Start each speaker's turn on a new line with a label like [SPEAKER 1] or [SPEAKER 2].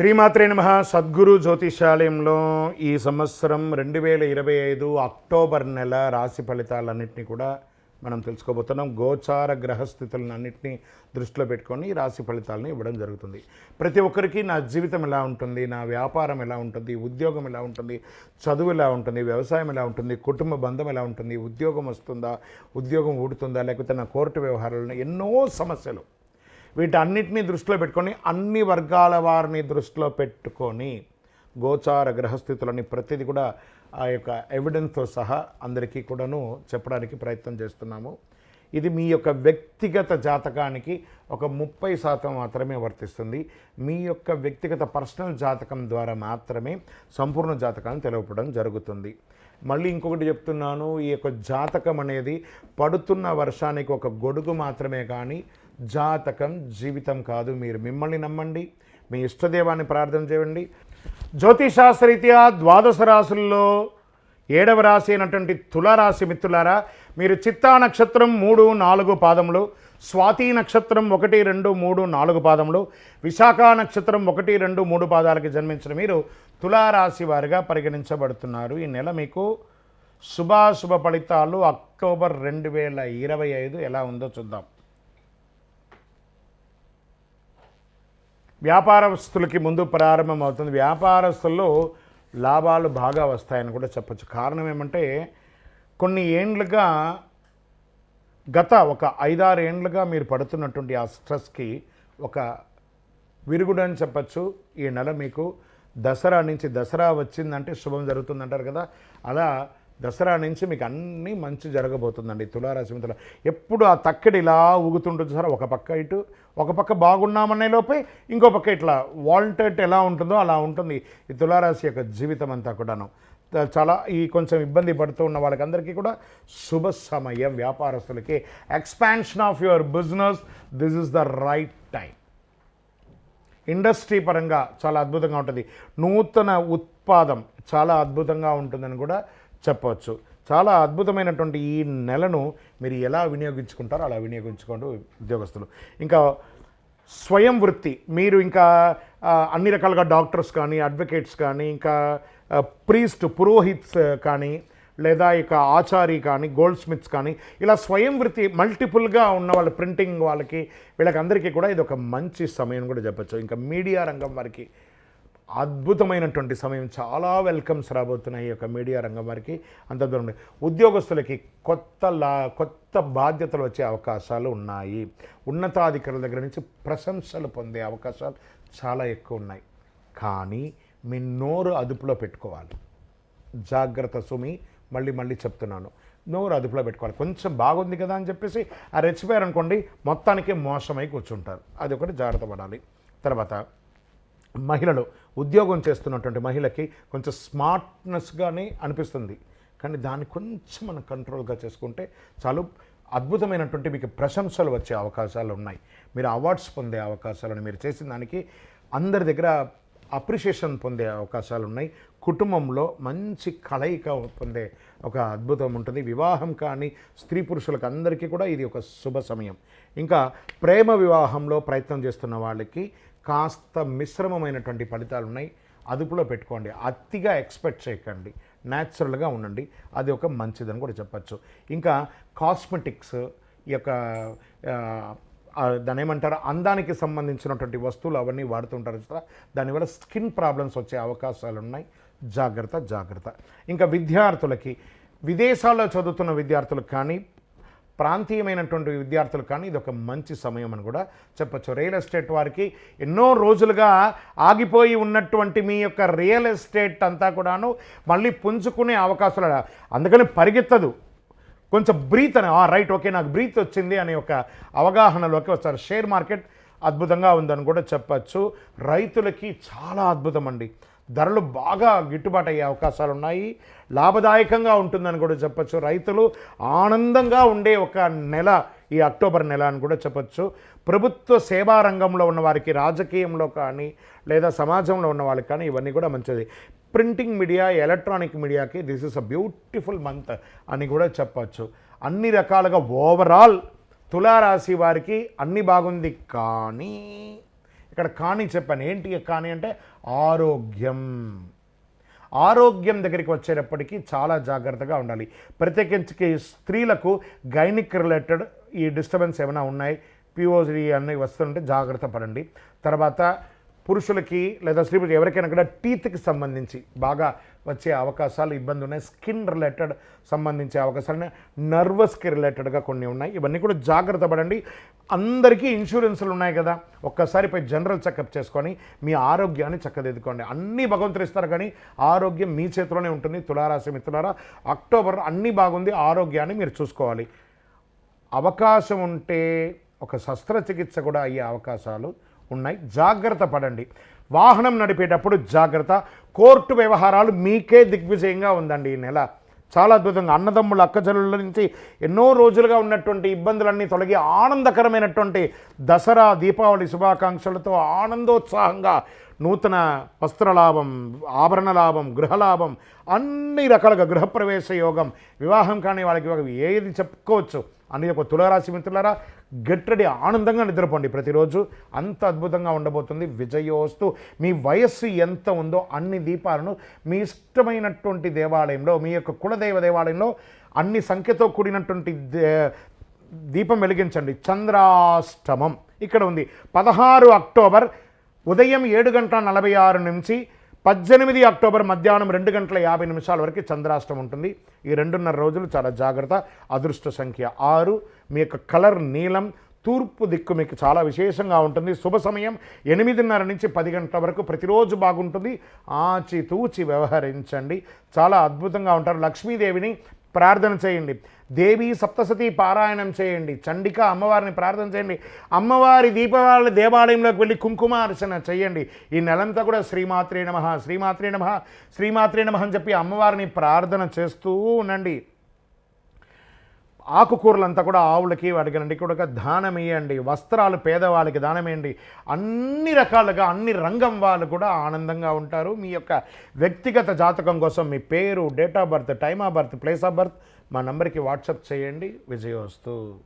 [SPEAKER 1] శ్రీమాత్రే నమ. సద్గురు జ్యోతిషాలయంలో ఈ సంవత్సరం రెండు వేల ఇరవై ఐదు అక్టోబర్ నెల రాశి ఫలితాలన్నింటినీ కూడా మనం తెలుసుకోబోతున్నాం. గోచార గ్రహస్థితులను అన్నింటినీ దృష్టిలో పెట్టుకొని రాశి ఫలితాలను ఇవ్వడం జరుగుతుంది. ప్రతి ఒక్కరికి నా జీవితం ఎలా ఉంటుంది నా వ్యాపారం ఎలా ఉంటుంది ఉద్యోగం ఎలా ఉంటుంది చదువు ఎలా ఉంటుంది వ్యవసాయం ఎలా ఉంటుంది కుటుంబ బంధం ఎలా ఉంటుంది ఉద్యోగం వస్తుందా ఉద్యోగం ఊడుతుందా లేకపోతే నా కోర్టు వ్యవహారాలను ఎన్నో సమస్యలు వీటన్నిటినీ దృష్టిలో పెట్టుకొని అన్ని వర్గాల వారిని దృష్టిలో పెట్టుకొని గోచార గ్రహస్థితులని ప్రతిదీ కూడా ఆ యొక్క ఎవిడెన్స్తో సహా అందరికీ కూడాను చెప్పడానికి ప్రయత్నం చేస్తున్నాము. ఇది మీ యొక్క వ్యక్తిగత జాతకానికి ఒక ముప్పై శాతం మాత్రమే వర్తిస్తుంది. మీ యొక్క వ్యక్తిగత పర్సనల్ జాతకం ద్వారా మాత్రమే సంపూర్ణ జాతకాన్ని తెలవపడం జరుగుతుంది. మళ్ళీ ఇంకొకటి చెప్తున్నాను ఈ యొక్క జాతకం అనేది పడుతున్న వర్షానికి ఒక గొడుగు మాత్రమే కానీ జాతకం జీవితం కాదు. మీరు మిమ్మల్ని నమ్మండి మీ ఇష్టదేవాన్ని ప్రార్థన చేయండి. జ్యోతిషాస్త్రరీత్యా ద్వాదశ రాశుల్లో ఏడవ రాశి అయినటువంటి తులారాశి మిత్రులారా మీరు చిత్తా నక్షత్రం మూడు నాలుగు పాదములు స్వాతి నక్షత్రం ఒకటి రెండు మూడు నాలుగు పాదములు విశాఖ నక్షత్రం ఒకటి రెండు మూడు పాదాలకి జన్మించిన మీరు తులారాశి వారిగా పరిగణించబడుతున్నారు. ఈ నెల మీకు శుభాశుభ ఫలితాలు అక్టోబర్ రెండు వేల ఇరవై ఐదు ఎలా ఉందో చూద్దాం. వ్యాపారస్తులకి ముందు ప్రారంభం అవుతుంది వ్యాపారస్తుల్లో లాభాలు బాగా వస్తాయని కూడా చెప్పొచ్చు. కారణం ఏమంటే కొన్ని ఏండ్లుగా గత ఒక ఐదారు ఏండ్లుగా మీరు పడుతున్నటువంటి ఆ స్ట్రెస్కి ఒక విరుగుడు అని చెప్పచ్చు. ఈ నెల మీకు దసరా నుంచి దసరా వచ్చిందంటే శుభం జరుగుతుందంటారు కదా. అలా దసరా నుంచి మీకు అన్నీ మంచి జరగబోతుందండి. తులారాశి మిత్రుల ఎప్పుడు ఆ తక్కడి ఇలా ఊగుతుంటుంది సార్. ఒక పక్క ఇటు ఒక పక్క బాగున్నామనే లోపే ఇంకో పక్క ఇట్లా వాల్టెట్ ఎలా ఉంటుందో అలా ఉంటుంది ఈ తులారాశి యొక్క జీవితం అంతా కూడాను. చాలా ఈ కొంచెం ఇబ్బంది పడుతూ ఉన్న వాళ్ళకందరికీ కూడా శుభ సమయం వ్యాపారస్తులకి expansion of your business this is the right time. Industry పరంగా చాలా అద్భుతంగా ఉంటుంది. నూతన ఉత్పాదం చాలా అద్భుతంగా ఉంటుందని కూడా చెప్పవచ్చు చాలా అద్భుతమైనటువంటి ఈ నెలను మీరు ఎలా వినియోగించుకుంటారో అలా వినియోగించుకోండి ఉద్యోగస్తులు. ఇంకా స్వయం వృత్తి మీరు ఇంకా అన్ని రకాలుగా డాక్టర్స్ కానీ అడ్వకేట్స్ కానీ ఇంకా ప్రీస్ట్ పురోహిత్స్ కానీ లేదా ఇక ఆచారి కానీ గోల్డ్ స్మిత్స్ కానీ ఇలా స్వయం వృత్తి మల్టిపుల్గా ఉన్న వాళ్ళ ప్రింటింగ్ వాళ్ళకి వీళ్ళకి అందరికీ కూడా ఇది ఒక మంచి సమయం కూడా చెప్పచ్చు. ఇంకా మీడియా రంగం వారికి అద్భుతమైనటువంటి సమయం. చాలా వెల్కమ్స్ రాబోతున్నాయి ఈ యొక్క మీడియా రంగం వారికి. అంత దూరం ఉద్యోగస్తులకి కొత్త లా కొత్త బాధ్యతలు వచ్చే అవకాశాలు ఉన్నాయి. ఉన్నతాధికారుల దగ్గర నుంచి ప్రశంసలు పొందే అవకాశాలు చాలా ఎక్కువ ఉన్నాయి. కానీ మీ నోరు అదుపులో పెట్టుకోవాలి. జాగ్రత్త సుమి మళ్ళీ మళ్ళీ చెప్తున్నాను. నోరు అదుపులో పెట్టుకోవాలి. కొంచెం బాగుంది కదా అని చెప్పేసి ఆ రెచ్చిపోయారనుకోండి మొత్తానికి మోసమై కూర్చుంటారు. అది ఒకటి జాగ్రత్త పడాలి. తర్వాత మహిళలు ఉద్యోగం చేస్తున్నటువంటి మహిళకి కొంచెం స్మార్ట్నెస్గానే అనిపిస్తుంది. కానీ దాన్ని కొంచెం మనం కంట్రోల్గా చేసుకుంటే చాలు అద్భుతమైనటువంటి మీకు ప్రశంసలు వచ్చే అవకాశాలు ఉన్నాయి. మీరు అవార్డ్స్ పొందే అవకాశాలను మీరు చేసిన దానికి అందరి దగ్గర అప్రిషియేషన్ పొందే అవకాశాలు ఉన్నాయి. కుటుంబంలో మంచి కలయిక పొందే ఒక అద్భుతం ఉంటుంది. వివాహం కానీ స్త్రీ పురుషులకు అందరికీ కూడా ఇది ఒక శుభ సమయం. ఇంకా ప్రేమ వివాహంలో ప్రయత్నం చేస్తున్న వాళ్ళకి కాస్త మిశ్రమమైనటువంటి ఫలితాలు ఉన్నాయి. అదుపులో పెట్టుకోండి. అతిగా ఎక్స్పెక్ట్ చేయకండి. న్యాచురల్గా ఉండండి. అది ఒక మంచిదని కూడా చెప్పచ్చు. ఇంకా కాస్మెటిక్స్ ఈ యొక్క దాని ఏమంటారు? అందానికి సంబంధించినటువంటి వస్తువులు అవన్నీ వాడుతుంటారు కదా దానివల్ల స్కిన్ ప్రాబ్లమ్స్ వచ్చే అవకాశాలు ఉన్నాయి. జాగ్రత్త జాగ్రత్త. ఇంకా విద్యార్థులకి విదేశాల్లో చదువుతున్న విద్యార్థులకు కానీ ప్రాంతీయమైనటువంటి విద్యార్థులు కానీ ఇది ఒక మంచి సమయం అని కూడా చెప్పచ్చు. రియల్ ఎస్టేట్ వారికి ఎన్నో రోజులుగా ఆగిపోయి ఉన్నటువంటి మీ యొక్క రియల్ ఎస్టేట్ అంతా కూడాను మళ్ళీ పుంజుకునే అవకాశాలు అందుకని పరిగెత్తదు. కొంచెం బ్రీత్ అని "ఆ, రైట్ ఓకే నాకు బ్రీత్ వచ్చింది అనే ఒక అవగాహనలోకి వస్తారు. షేర్ మార్కెట్ అద్భుతంగా ఉందని కూడా చెప్పచ్చు. రైతులకి చాలా అద్భుతం అండి. ధరలు బాగా గిట్టుబాటు అయ్యే అవకాశాలు ఉన్నాయి లాభదాయకంగా ఉంటుందని కూడా చెప్పచ్చు. రైతులు ఆనందంగా ఉండే ఒక నెల ఈ అక్టోబర్ నెల అని కూడా చెప్పచ్చు. ప్రభుత్వ సేవా రంగంలో ఉన్న వారికి రాజకీయంలో కానీ లేదా సమాజంలో ఉన్న వాళ్ళకి కానీ ఇవన్నీ కూడా మంచిది. ప్రింటింగ్ మీడియా ఎలక్ట్రానిక్ మీడియాకి this is a beautiful month అని కూడా చెప్పచ్చు. అన్ని రకాలుగా ఓవరాల్ తులారాశి వారికి అన్ని బాగుంది కానీ ఇక్కడ కాని చెప్పాను. ఏంటి కాని అంటే ఆరోగ్యం. ఆరోగ్యం దగ్గరికి వచ్చేటప్పటికీ చాలా జాగ్రత్తగా ఉండాలి. ప్రత్యేకించి స్త్రీలకు గైనిక్ రిలేటెడ్ ఈ డిస్టర్బెన్స్ ఏమైనా ఉన్నాయి? పిఓజీ అన్నీ వస్తుంటే జాగ్రత్త పడండి. తర్వాత పురుషులకి లేదా స్త్రీలకు ఎవరికైనా కూడా టీత్కి సంబంధించి బాగా వచ్చే అవకాశాలు ఇబ్బంది ఉన్నాయి స్కిన్ రిలేటెడ్ సంబంధించే అవకాశాలు నర్వస్కి రిలేటెడ్గా కొన్ని ఉన్నాయి. ఇవన్నీ కూడా జాగ్రత్త పడండి. అందరికీ ఇన్సూరెన్స్లు ఉన్నాయి కదా. ఒక్కసారి పోయి జనరల్ చెకప్ చేసుకొని మీ ఆరోగ్యాన్ని చక్కదిద్దుకోండి. అన్నీ భగవంతుడు ఇస్తారు కానీ ఆరోగ్యం మీ చేతిలోనే ఉంటుంది. తులారాశి మిత్రులారా అక్టోబర్ అన్నీ బాగుంది. ఆరోగ్యాన్ని మీరు చూసుకోవాలి. అవకాశం ఉంటే ఒక శస్త్రచికిత్స కూడా అయ్యే అవకాశాలు ఉన్నాయి. జాగ్రత్త పడండి. వాహనం నడిపేటప్పుడు జాగ్రత్త. కోర్టు వ్యవహారాలు మీకే దిగ్విజయంగా ఉందండి ఈ నెల. చాలా అద్భుతంగా. అన్నదమ్ముల అక్కచెల్లుల నుంచి ఎన్నో రోజులుగా ఉన్నటువంటి ఇబ్బందులన్నీ తొలగి ఆనందకరమైనటువంటి దసరా దీపావళి శుభాకాంక్షలతో ఆనందోత్సాహంగా నూతన వస్త్రలాభం ఆభరణ లాభం గృహలాభం అన్ని రకాలుగా గృహప్రవేశ యోగం వివాహం కానీ వాళ్ళకి ఏది చెప్పుకోవచ్చు? అని ఒక తులారాశి మిత్రులారా గెట్టడి ఆనందంగా నిద్రపోండి ప్రతిరోజు. అంత అద్భుతంగా ఉండబోతుంది విజయోస్తు. మీ వయస్సు ఎంత ఉందో అన్ని దీపాలను మీ ఇష్టమైనటువంటి దేవాలయంలో మీ యొక్క కులదైవ దేవాలయంలో అన్ని సంఖ్యతో కూడినటువంటి దే- దీపం వెలిగించండి. చంద్రాష్టమం ఇక్కడ ఉంది. పదహారు అక్టోబర్ ఉదయం ఏడు గంటల నలభై ఆరు నుంచి పద్దెనిమిది అక్టోబర్ మధ్యాహ్నం రెండు గంటల యాభై నిమిషాల వరకు చంద్రాష్టం ఉంటుంది. ఈ రెండున్నర రోజులు చాలా జాగ్రత్త అదృష్ట సంఖ్య ఆరు. మీ యొక్క కలర్ నీలం తూర్పు దిక్కు మీకు చాలా విశేషంగా ఉంటుంది. శుభ సమయం ఎనిమిదిన్నర నుంచి పది గంటల వరకు ప్రతిరోజు బాగుంటుంది. ఆచితూచి వ్యవహరించండి. చాలా అద్భుతంగా ఉంటారు. లక్ష్మీదేవిని ప్రార్థన చేయండి. దేవి సప్తసతి పారాయణం చేయండి. చండిక అమ్మవారిని ప్రార్థన చేయండి. అమ్మవారి దీపావళి దేవాలయంలోకి వెళ్ళి కుంకుమార్చన చేయండి. ఈ నెలంతా కూడా శ్రీమాత్రే నమ శ్రీమాత్రే నమ శ్రీమాత్రే నమ అని చెప్పి అమ్మవారిని ప్రార్థన చేస్తూ ఉండండి. ఆకుకూరలంతా కూడా ఆవులకి అడగనండి కూడా దానం ఇవ్వండి వస్త్రాలు పేదవాళ్ళకి దానం ఇవ్వండి అన్ని రకాలుగా అన్ని రంగం వాళ్ళు కూడా ఆనందంగా ఉంటారు. మీ యొక్క వ్యక్తిగత జాతకం కోసం మీ పేరు date of birth time of birth place of birth మా నంబర్కి వాట్సాప్ చేయండి. విజయోస్తు.